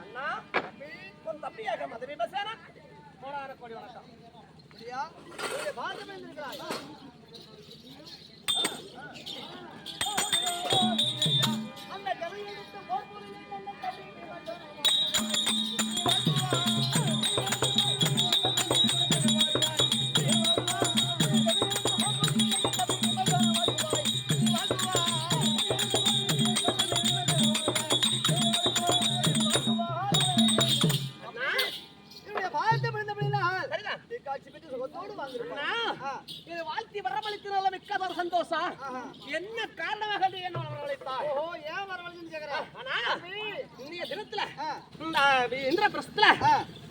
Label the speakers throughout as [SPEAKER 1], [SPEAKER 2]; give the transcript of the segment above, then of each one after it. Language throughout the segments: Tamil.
[SPEAKER 1] அண்ணா உன் தம்பியாக மதுரை பசாரா கோடான கோடி வணக்கம்
[SPEAKER 2] அப்படியா? உன்னுடைய பாதம் எழுந்திருக்கிறாய். அந்த கதையெடுத்து கோபுரிலே கண்ட கவிதை
[SPEAKER 1] சரிதான்
[SPEAKER 2] நீ காட்சி பெற்று சுகத்தோடு ஆ,
[SPEAKER 1] இது வாழ்த்தி வரவழைத்து நல்ல மிக்க ஒரு சந்தோஷம். என்ன காரணமாக என்ன வரவழைத்தாய்?
[SPEAKER 2] ஓஹோ, ஏன் வரவழைச்சுன்னு கேக்குற?
[SPEAKER 1] அண்ணா
[SPEAKER 2] தம்பி,
[SPEAKER 1] இன்னைய தினத்துல இந்திரபிரஸ்துல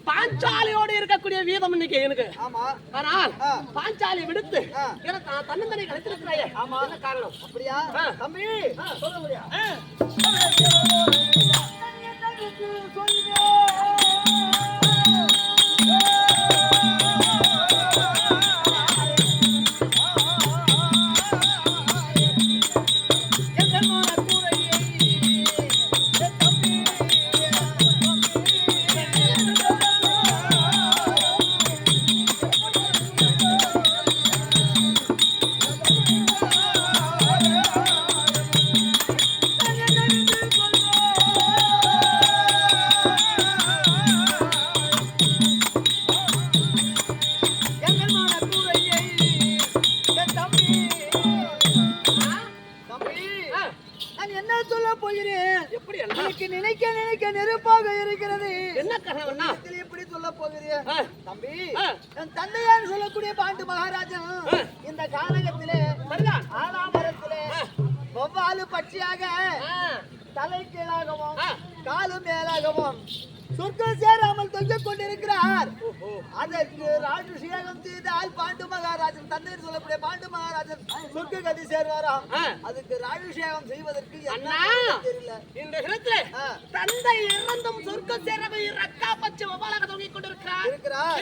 [SPEAKER 1] பாஞ்சாலியோடு இருக்கக்கூடிய வீதம் இன்னைக்கு எனக்கு.
[SPEAKER 2] ஆமா.
[SPEAKER 1] ஆனால். பாஞ்சாலி விடுத்து. எனக்கு நான் தன்னந்தனை கழித்திருக்கிறாயே
[SPEAKER 2] ஆமா.
[SPEAKER 1] என்ன காரணம்?
[SPEAKER 2] அப்படியா. தம்பி. சொல்ல முடியா?
[SPEAKER 1] ஆ.
[SPEAKER 2] நினைக்க நெருப்பாக இருக்கிறது
[SPEAKER 1] என்ன
[SPEAKER 2] இதில் எப்படி சொல்ல போகிறேன்
[SPEAKER 1] ஆ.
[SPEAKER 2] தம்பி. என் தந்தையார் சொல்லக்கூடிய பாண்டு மகாராஜன். இந்த கானகத்திலே
[SPEAKER 1] சரிதான்
[SPEAKER 2] ஆலாமரத்திலே வவ்வாலு பட்சியாக. தலை கீழாகவும். காலு மேலாகவும் சொர்க்கம் சேராமல் தொங்கிக் கொண்டிருக்கிறார். அதற்கு ராஜுஷேகம் செய்தால் பாண்டு மகாராஜன் தந்தை சொல்லக்கூடிய பாண்டு மகாராஜன் சொர்க்க கதி சேர்வாராம். அதுக்கு ராஜுஷேகம் செய்வதற்கு தெரியல.
[SPEAKER 1] இந்த இடத்துல. தந்தை இறந்தும் சொர்க்க சேரவை ரக்கா பச்சை ஒவ்வாலாக தொங்கிக் கொண்டிருக்கிறார்.
[SPEAKER 2] இருக்கிறார்.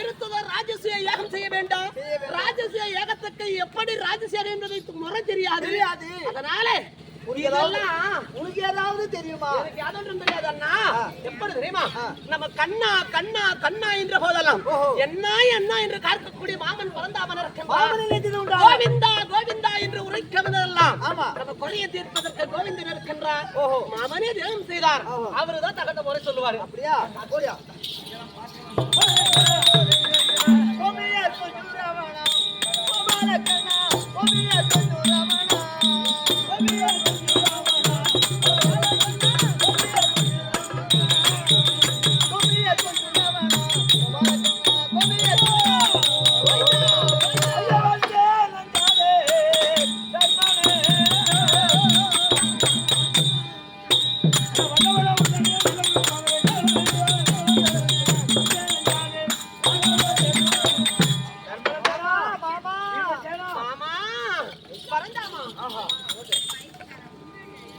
[SPEAKER 1] ராஜசூய யாகம் செய்ய வேண்டும். ராஜசூய யாகத்துக்கு எப்படி ராஜசூயம் என்பதை முறை தெரியாது.
[SPEAKER 2] தெரியாது.
[SPEAKER 1] அதனால
[SPEAKER 2] உனக்கு ஏதாவது தெரியுமா
[SPEAKER 1] எனக்கு யாதொன்றும் தெரியாது அண்ணா
[SPEAKER 2] ஆ.
[SPEAKER 1] எப்படி தெரியுமா. நம்ம கண்ணா கண்ணா கண்ணா என்ற போதெல்லாம். என்ன என்ன என்று பார்க்கக்கூடிய மாமன்
[SPEAKER 2] உண்டா?
[SPEAKER 1] கோவிந்தா கோவிந்தா என்று உரைக்கவதெல்லாம்
[SPEAKER 2] ஆமா.
[SPEAKER 1] நம்ம கொலையை தீர்ப்பதற்கு கோவிந்தன் இருக்கின்றார்
[SPEAKER 2] ஓஹோ.
[SPEAKER 1] மாமனே தேவம் செய்தார்
[SPEAKER 2] ஓஹோ.
[SPEAKER 1] அவருதான் தகுந்த முறை சொல்லுவாரு
[SPEAKER 2] அப்படியா போடியா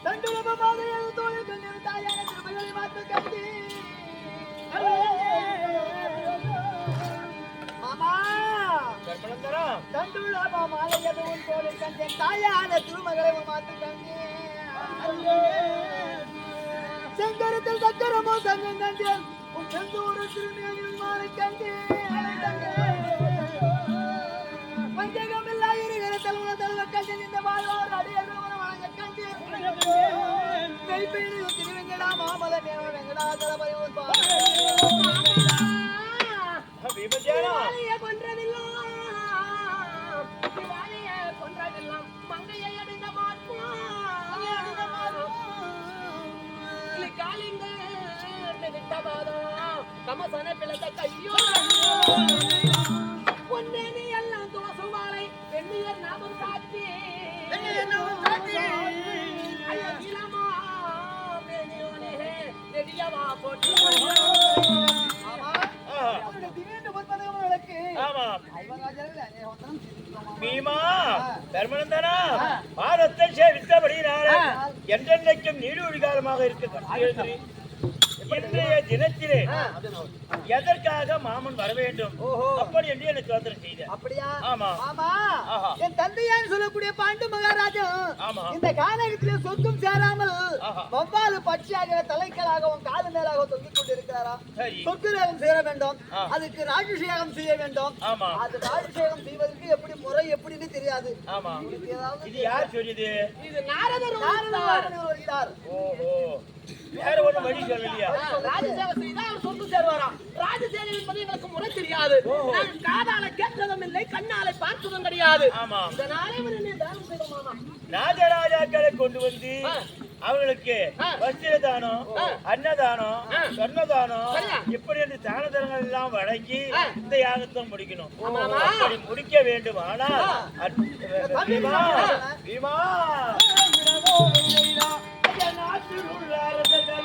[SPEAKER 2] తండ్రుల మాదయ్య తోయ కన్యల తాయాల తిరుమల మాత కట్టి கொஞ்சுரவனா ஐயா வந்தே நந்தாலே தர்மனே
[SPEAKER 1] மாமா பரந்தாமா
[SPEAKER 2] செங்கரத்தில் சக்கரமோ சங்கம் கண்டேன். உன் செந்தூர திருநேரில் மாலை கண்டேன்.
[SPEAKER 3] பீமா தர்மநந்தனா பாதத்தை சேவித்தபடினால என்றென்றைக்கும் நீடூழி காலமாக இருக்க கட்டியெழுந்திரி இன்றைய தினத்திலே எதற்காக மாமன் வர வேண்டும். அப்படி என்று எனக்கு யோசனை செய்த
[SPEAKER 2] அப்படியா
[SPEAKER 3] ஆமா.
[SPEAKER 2] ஆமா. என் தந்தையான்னு சொல்லக்கூடிய பாண்டு மகாராஜன்
[SPEAKER 3] ஆமா.
[SPEAKER 2] இந்த கானகத்திலே சொர்க்கம் சேராமல்
[SPEAKER 3] ஆஹா.
[SPEAKER 2] வவ்வாலு பட்சியாக தலைக்களாகவும் காது மேலாக தொங்கிக் கொண்டிருக்கிறாரா
[SPEAKER 3] சரி.
[SPEAKER 2] சொர்க்கயாகம் சேர வேண்டும். அதுக்கு ராஜசேகம் செய்ய வேண்டும்.
[SPEAKER 3] ஆமா.
[SPEAKER 2] அது ராஜசேகம் செய்வதற்கு எப்படி முறை எப்படின்னு தெரியாது.
[SPEAKER 3] இது யார் சொல்லியது
[SPEAKER 1] இது நாரதர்
[SPEAKER 2] வருகிறார்
[SPEAKER 3] ஓஹோ. வேற ஒரு வழி சொல்லலையா?
[SPEAKER 1] ஆ, ராஜசேவை செய்தா அவர் சொர்க்கம் சேருவாராம். ராஜசேவை என்பது எங்களுக்கு முறை தெரியாது. நாங்கள் காதால கேட்டதும் இல்லை கண்ணால பார்த்ததும் கிடையாது. இதனாலே இவர் என்னை தானம் செய்தோமாமா.
[SPEAKER 3] ராஜராஜாக்களை கொண்டு வந்து. அவர்களுக்கு. வஸ்திர தானம். அன்னதானம்
[SPEAKER 1] சரியா?
[SPEAKER 3] இப்படி என்று தான தரங்கள் எல்லாம் வழங்கி. இந்த யாகத்தை முடிக்கணும். அப்படி முடிக்க வேண்டும் ஆனால் அட்- பீமா பீமா ஐயா, நாட்டில் உள்ள அரசர்களும்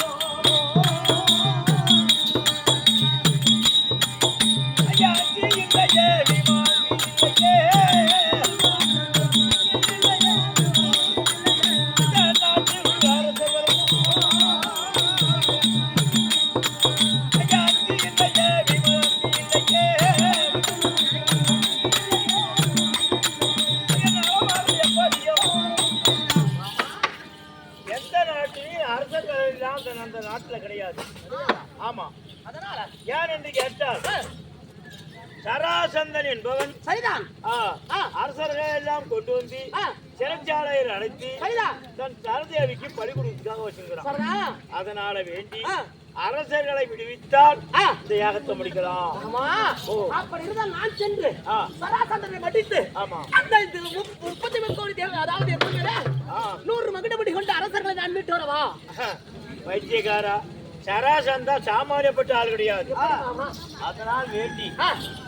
[SPEAKER 3] நாட்டுல கிடையாது ஆமா
[SPEAKER 1] அதனால
[SPEAKER 3] ஏன் என்று கேட்டால் சராசந்தன் என்பவன்
[SPEAKER 1] சரிதான்.
[SPEAKER 3] அரசர்கள் எல்லாம் கொண்டு வந்து சிறைச்சாலையில்
[SPEAKER 1] சரிதான்
[SPEAKER 3] தன் தரதேவிக்கு பலி கொடுக்கிறதுக்காக வச்சிருக்கிறான் அதனால வேண்டி. அரசர்களை விடுவித்தால். இந்த யாகத்தை முடிக்கலாம்.
[SPEAKER 1] அப்படி இருந்தால் நான் சென்று. சராசந்தனை மடித்து
[SPEAKER 3] ஆமா
[SPEAKER 1] அந்த முப்பத்தி தேவை அதாவது. நூறு மகுடபடி கொண்ட அரசர்களை நான் மீட்டு வரவா
[SPEAKER 3] வைத்தியக்காரா சராசந்தா சாமானியப்பட்ட ஆள் கிடையாது.
[SPEAKER 1] ஆமா
[SPEAKER 3] அதனால் வேண்டி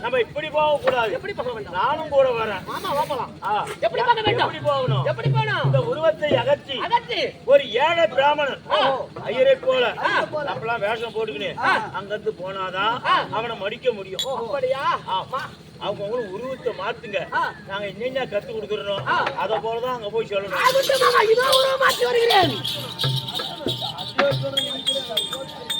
[SPEAKER 3] நம்ம இப்படி போக கூடாது
[SPEAKER 1] எப்படி போக வேண்டாம்?
[SPEAKER 3] நானும் கூட வரேன்.
[SPEAKER 1] ஆமா வாப்பலாம்
[SPEAKER 3] ஆ.
[SPEAKER 1] எப்படி போக வேண்டும்?
[SPEAKER 3] எப்படி போகணும்?
[SPEAKER 1] எப்படி போனோம்
[SPEAKER 3] இந்த உருவத்தை அகற்றி
[SPEAKER 1] அகற்றி.
[SPEAKER 3] ஒரு ஏழை பிராமணன். ஐயரை போல. நம்மளாம் வேஷம் போட்டுக்கினு. அங்கிருந்து போனாதான். அவனை மடிக்க முடியும்.
[SPEAKER 1] அப்படியா?
[SPEAKER 3] ஆமா. அவங்க உங்களுக்கு உருவத்தை மாத்துங்க. நாங்க என்னென்ன கத்து கொடுத்துறோம்
[SPEAKER 1] ஆ.
[SPEAKER 3] அத போலதான் அங்க போய் சொல்லணும்.
[SPEAKER 1] ஆகட்டும்